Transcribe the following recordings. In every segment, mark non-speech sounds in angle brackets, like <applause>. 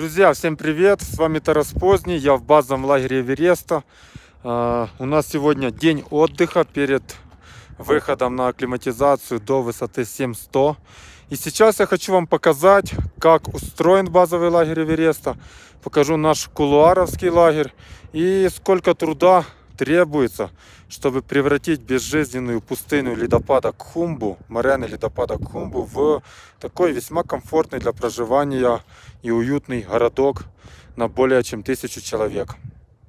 Друзья, всем привет! С вами Тарас Поздний, я в базовом лагере Эвереста. А, У нас сегодня день отдыха перед выходом на акклиматизацию до высоты 7100. И сейчас я хочу вам показать, как устроен базовый лагерь Эвереста. Покажу наш кулуаровский лагерь и сколько труда требуется, чтобы превратить безжизненную пустыню ледопада Кхумбу, морены ледопада Кхумбу, в такой весьма комфортный для проживания и уютный городок на более чем тысячу человек.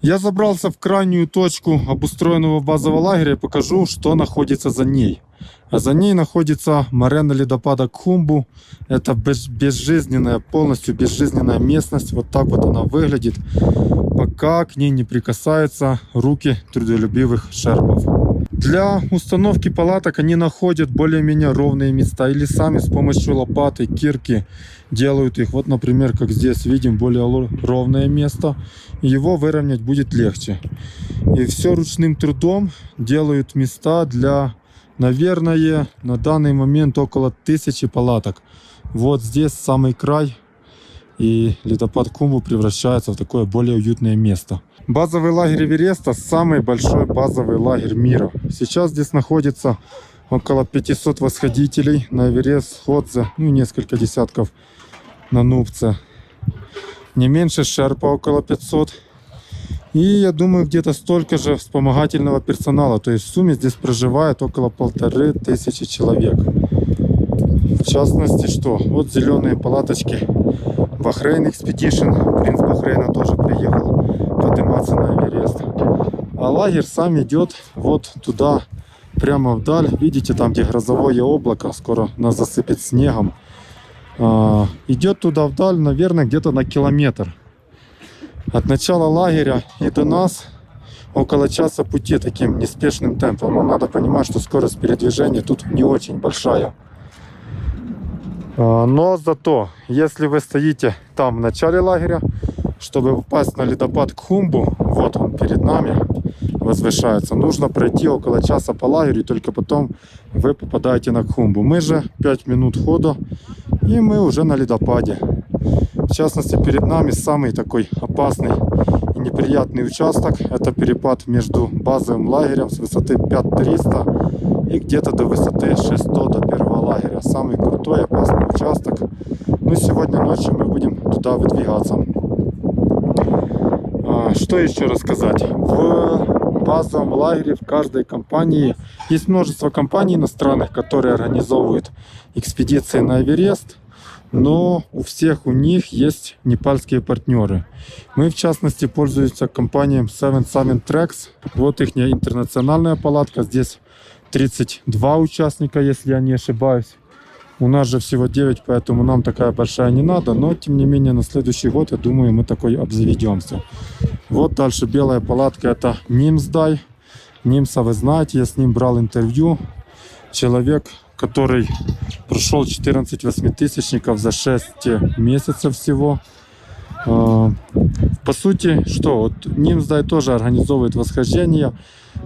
Я забрался в крайнюю точку обустроенного базового лагеря и покажу, что находится за ней. А за ней находится морена ледопада Кхумбу. Это без- безжизненная, полностью безжизненная местность. Вот так вот она выглядит, пока к ней не прикасаются руки трудолюбивых шерпов. Для установки палаток они находят более-менее ровные места или сами с помощью лопаты, кирки делают их. Вот, например, как здесь видим, более ровное место. Его выровнять будет легче. И все ручным трудом делают места для, наверное, на данный момент около тысячи палаток. Вот здесь самый край и ледопад Кумбу превращается в такое более уютное место. Базовый лагерь Эвереста – самый большой базовый лагерь мира. Сейчас здесь находится около 500 восходителей на Эверест, Ходзе, ну несколько десятков на Нубце. Не меньше Шерпа около 500. И я думаю, где-то столько же вспомогательного персонала. То есть в сумме здесь проживает около полторы тысячи человек. В частности, что? Вот зеленые палаточки Бахрейн Expedition. Принц Бахрейна тоже приехал подниматься на Эверест. А лагерь сам идет вот туда, прямо вдаль. Видите, там, где грозовое облако, скоро нас засыпет снегом. А, идет туда вдаль, наверное, где-то на километр. От начала лагеря и до нас около часа пути таким неспешным темпом. Но надо понимать, что скорость передвижения тут не очень большая. Но зато, если вы стоите там в начале лагеря, чтобы попасть на ледопад Кхумбу, вот он перед нами возвышается, нужно пройти около часа по лагерю, и только потом вы попадаете на Кхумбу. Мы же 5 минут хода, и мы уже на ледопаде. В частности, перед нами самый такой опасный и неприятный участок. Это перепад между базовым лагерем с высоты 5300 и где-то до высоты 600 до первого лагеря. Самый крутой опасный участок. Ну, сегодня ночью мы будем туда выдвигаться. А, Что еще рассказать? В базовом лагере в каждой компании есть множество компаний иностранных, которые организовывают экспедиции на Эверест, но у всех у них есть непальские партнеры. Мы, в частности, пользуемся компанией Seven Summit Tracks. Вот их интернациональная палатка. Здесь 32 участника, если я не ошибаюсь. У нас же всего 9, поэтому нам такая большая не надо. Но, тем не менее, на следующий год, я думаю, мы такой обзаведемся. Вот дальше белая палатка. Это Нимсдай. Нимса, вы знаете, я с ним брал интервью. Человек, который прошел 14 восьмитысячников за 6 месяцев всего. А, По сути, что, вот Нимсдай тоже организовывает восхождение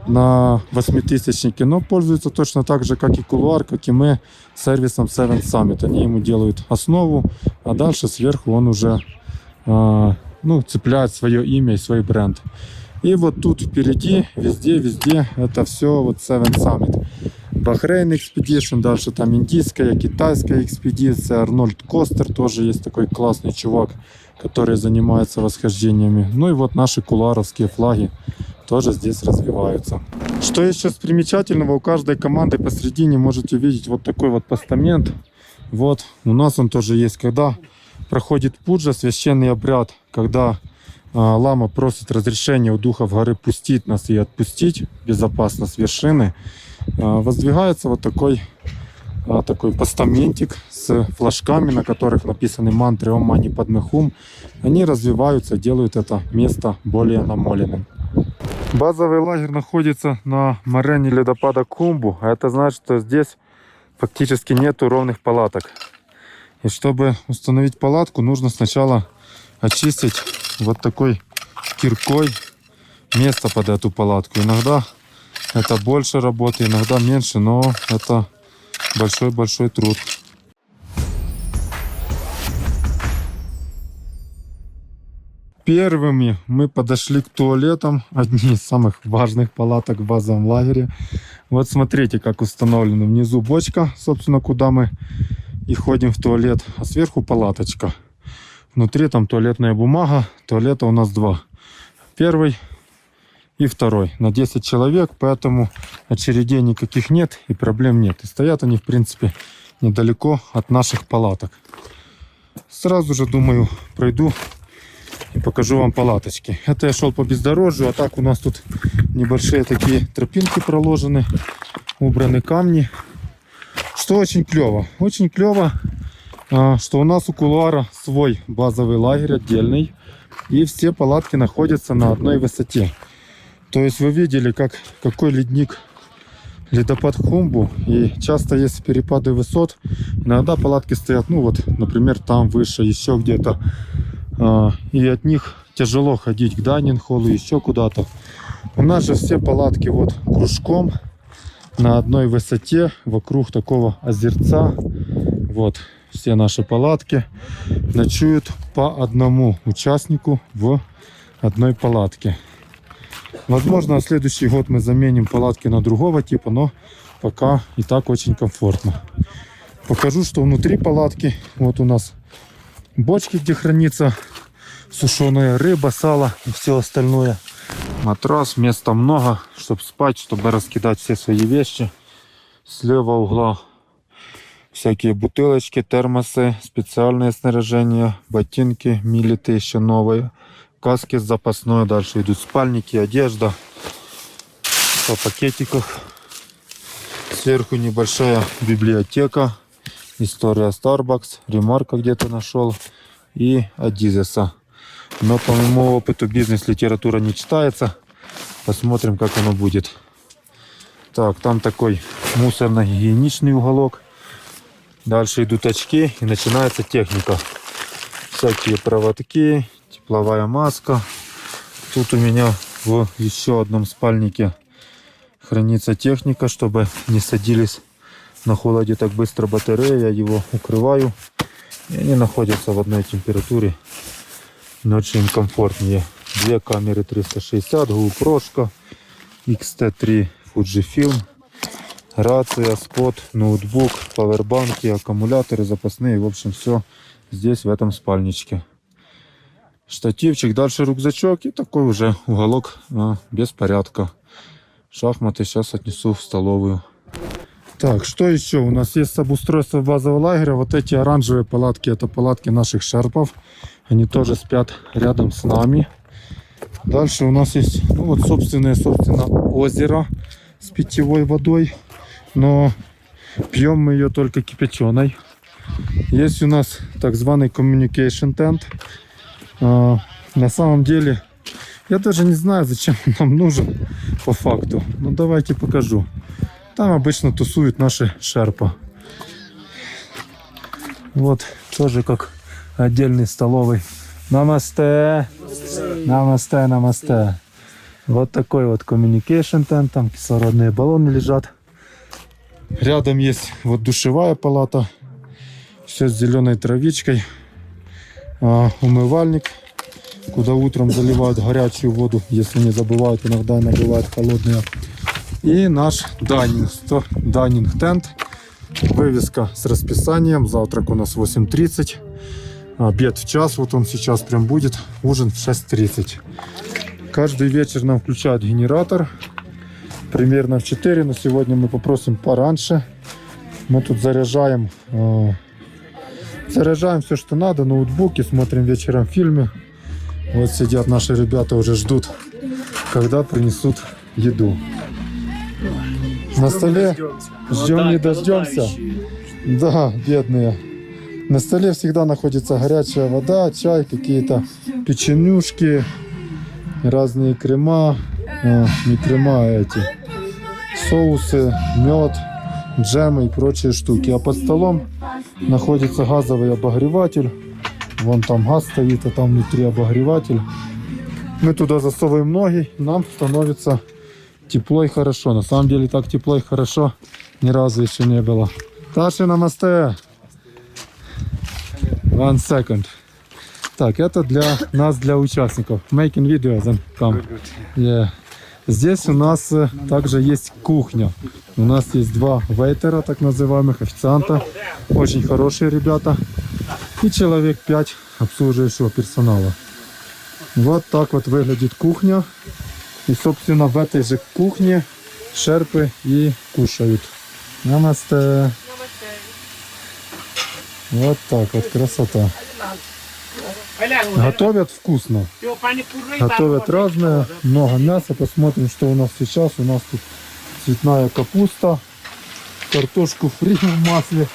на восьмитысячнике, но пользуется точно так же, как и Кулуар, как и мы, сервисом Seven Summit. Они ему делают основу, а дальше сверху он уже а, ну, цепляет свое имя и свой бренд. И вот тут впереди, везде, везде, это все вот Seven Summit. Бахрейн Expedition, дальше там индийская, китайская экспедиция, Арнольд Костер тоже есть такой классный чувак, который занимается восхождениями. Ну и вот наши куларовские флаги тоже здесь развиваются. Что еще с примечательного, у каждой команды посередине можете видеть вот такой вот постамент. Вот, у нас он тоже есть, когда проходит пуджа, священный обряд, когда а, лама просит разрешения у духов горы пустить нас и отпустить безопасно с вершины, а, воздвигается вот такой, а, такой постаментик флажками, на которых написаны мантры Ом Мани Падме Хум. Они развиваются, делают это место более намоленным. Базовый лагерь находится на морене ледопада Кумбу, а это значит, что здесь фактически нету ровных палаток. И чтобы установить палатку, нужно сначала очистить вот такой киркой место под эту палатку. Иногда это больше работы, иногда меньше, но это большой-большой труд. Первыми мы подошли к туалетам, одни из самых важных палаток в базовом лагере. Вот смотрите, как установлено. Внизу бочка, собственно, куда мы и ходим в туалет, а сверху палаточка. Внутри там туалетная бумага, туалета у нас два. Первый и второй на 10 человек, поэтому очередей никаких нет и проблем нет. И стоят они, в принципе, недалеко от наших палаток. Сразу же, думаю, пройду и покажу вам палаточки. Это я шел по бездорожью, а так у нас тут небольшие такие тропинки проложены, убраны камни. Что очень клево? Очень клево, а, что у нас у кулуара свой базовый лагерь отдельный, и все палатки находятся на одной высоте. То есть вы видели, как какой ледник ледопад Хумбу, и часто есть перепады высот. Иногда палатки стоят, ну вот, например, там выше, еще где-то. А, И от них тяжело ходить к Данинхолу, еще куда-то. У нас же все палатки вот кружком на одной высоте, вокруг такого озерца. Вот, все наши палатки ночуют по одному участнику в одной палатке. Возможно, на следующий год мы заменим палатки на другого типа, но пока и так очень комфортно. Покажу, что внутри палатки. Вот у нас бочки, где хранится сушеная рыба, сало и все остальное. Матрас, места много, чтобы спать, чтобы раскидать все свои вещи. Слева угла всякие бутылочки, термосы, специальное снаряжение, ботинки, милиты еще новые, каски запасной, дальше идут спальники, одежда по пакетиках. Сверху небольшая библиотека, история Starbucks, ремарка где-то нашел и Адизеса. Но по моему опыту бизнес-литература не читается. Посмотрим, как оно будет. Так, там такой мусорно-гигиеничный уголок. Дальше идут очки и начинается техника. Всякие проводки, тепловая маска. Тут у меня в еще одном спальнике хранится техника, чтобы не садились на холоде так быстро батареи. Я его укрываю. И они находятся в одной температуре. Но очень комфортнее. Две камеры 360, GoPro, XT3 Fujifilm, рация, спот, ноутбук, пауэрбанки, аккумуляторы запасные. В общем, все здесь, в этом спальничке. Штативчик, дальше рюкзачок и такой уже уголок а, без порядка. Шахматы сейчас отнесу в столовую. Так, что еще? У нас есть обустройство базового лагеря. Вот эти оранжевые палатки, это палатки наших шерпов. Они тоже спят рядом с нами. Дальше у нас есть, ну вот, собственное, собственно, озеро с питьевой водой. Но пьем мы ее только кипяченой. Есть у нас так званый communication tent. А, на самом деле, я даже не знаю, зачем он нам нужен по факту. Ну, давайте покажу. Там обычно тусуют наши шерпа. Вот, тоже как отдельный столовый. Намасте. Намасте, намасте. Вот такой вот communication tent. Там кислородные баллоны лежат. Рядом есть вот душевая палата. Все с зеленой травичкой. А, умывальник, куда утром заливают горячую воду, если не забывают, иногда она бывает холодная. И наш дайнинг, дайнинг тент. Вывеска с расписанием. Завтрак у нас 8.30. Обед в час, вот он сейчас прям будет. Ужин в 6.30. Каждый вечер нам включают генератор. Примерно в 4, но сегодня мы попросим пораньше. Мы тут заряжаем, э, заряжаем все, что надо, ноутбуки, смотрим вечером фильмы. Вот сидят наши ребята, уже ждут, когда принесут еду. На столе ждем не дождемся. Да, бедные. На столе всегда находится горячая вода, чай, какие-то печенюшки, разные крема, а, не крема, а эти соусы, мед, джемы и прочие штуки. А под столом находится газовый обогреватель. Вон там газ стоит, а там внутри обогреватель. Мы туда засовываем ноги, нам становится тепло и хорошо. На самом деле так тепло и хорошо ни разу еще не было. Таши намасте. One second. Так, это для нас, для участников. Making video, then come. Yeah. Здесь у нас э, также есть кухня. У нас есть два вейтера, так называемых, официанта. Очень хорошие ребята. И человек 5 обслуживающего персонала. Вот так вот выглядит кухня. И, собственно, в этой же кухне шерпы и кушают. Намасте. Вот так вот, красота. Готовят вкусно. Готовят разное, много мяса. Посмотрим, что у нас сейчас. У нас тут цветная капуста, картошку фри в масле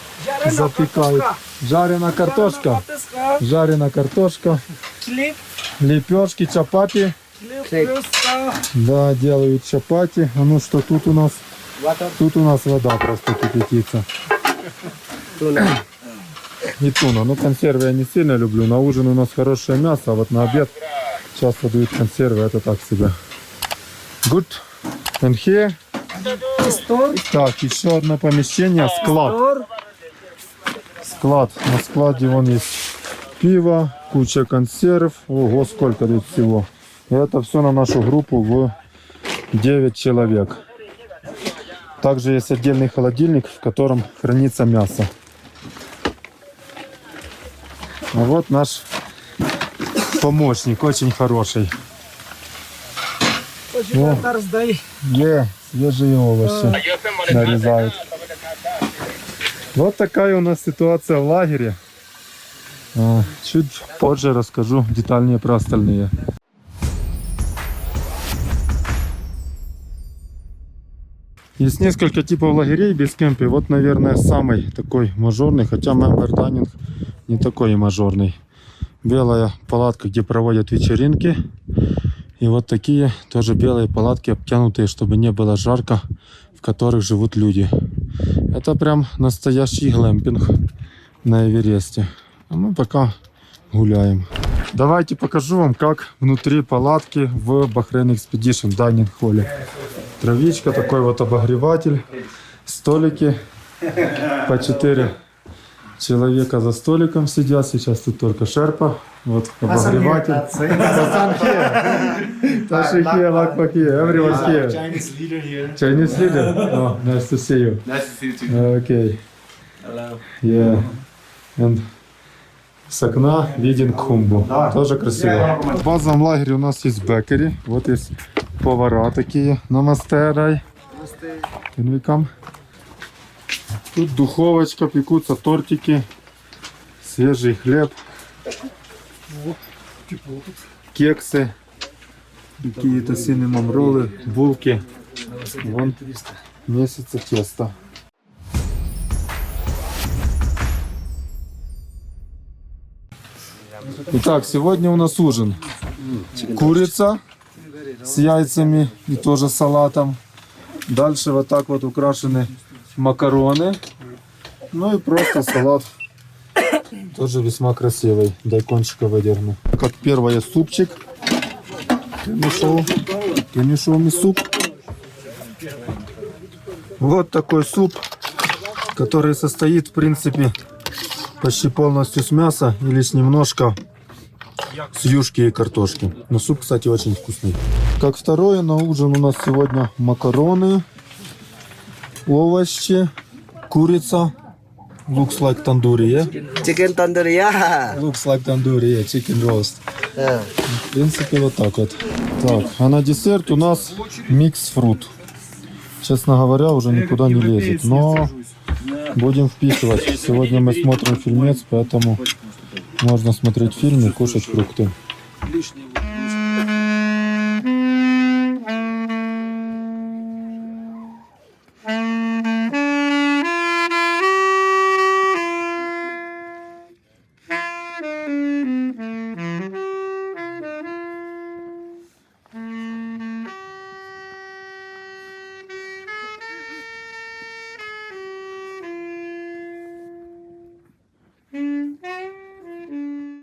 запекают. Жареная картошка, жареная картошка, лепешки, чапати. Да, делают чапати. А ну что тут у нас? Тут у нас вода просто кипятится. И туна. Ну, консервы я не сильно люблю. На ужин у нас хорошее мясо, а вот на обед часто дают консервы. Это так себе. Good. And here. Так, еще одно помещение. Склад. Склад. На складе вон есть пиво, куча консерв. Ого, сколько тут всего. И это все на нашу группу в 9 человек. Также есть отдельный холодильник, в котором хранится мясо. А вот наш помощник, очень хороший. Очень раздай. Е, свежие овощи нарезают. Вот такая у нас ситуация в лагере. А, Чуть позже расскажу детальнее про остальные. Есть несколько типов лагерей без кемпи. Вот, наверное, самый такой мажорный, хотя Dining не такой и мажорный. Белая палатка, где проводят вечеринки. И вот такие тоже белые палатки, обтянутые, чтобы не было жарко, в которых живут люди. Это прям настоящий глэмпинг на Эвересте. А мы пока гуляем. Давайте покажу вам, как внутри палатки в Bahrain Expedition Dining Hall. Травичка, такой вот обогреватель, столики по 4 человека за столиком сидят. Сейчас тут только шерпа. Вот обогреватель. Hasan here. Lakpa here. Everyone's here. Chinese leader here. Chinese leader. <laughs> Oh, nice to see you. Nice to see you too. Okay. Hello. Yeah. And с окна виден Кумбу. Тоже красиво. В базовом лагере у нас есть бекери. Вот есть повара такие. Намасте, Рай. Can we come? Тут духовочка, пекутся тортики, свежий хлеб, кексы, какие-то cinnamon роллы, булки. Вон месяца теста. Итак, сегодня у нас ужин. Курица с яйцами и тоже салатом. Дальше вот так вот украшены макароны. Ну и просто салат. Тоже весьма красивый. Дай кончика выдерну. Как первое супчик. Show me суп? Вот такой суп, который состоит в принципе почти полностью с мяса и лишь немножко с юшки и картошки. Но суп, кстати, очень вкусный. Как второе на ужин у нас сегодня макароны, овощи, курица. Looks like tandoori, yeah? Chicken tandoori, yeah. Looks like tandoori, yeah, chicken roast. Yeah. В принципе, вот так вот. Так, а на десерт у нас микс фрут. Честно говоря, уже никуда не лезет. Но будем вписывать. Сегодня мы смотрим фильмец, поэтому можно смотреть фильм и кушать фрукты.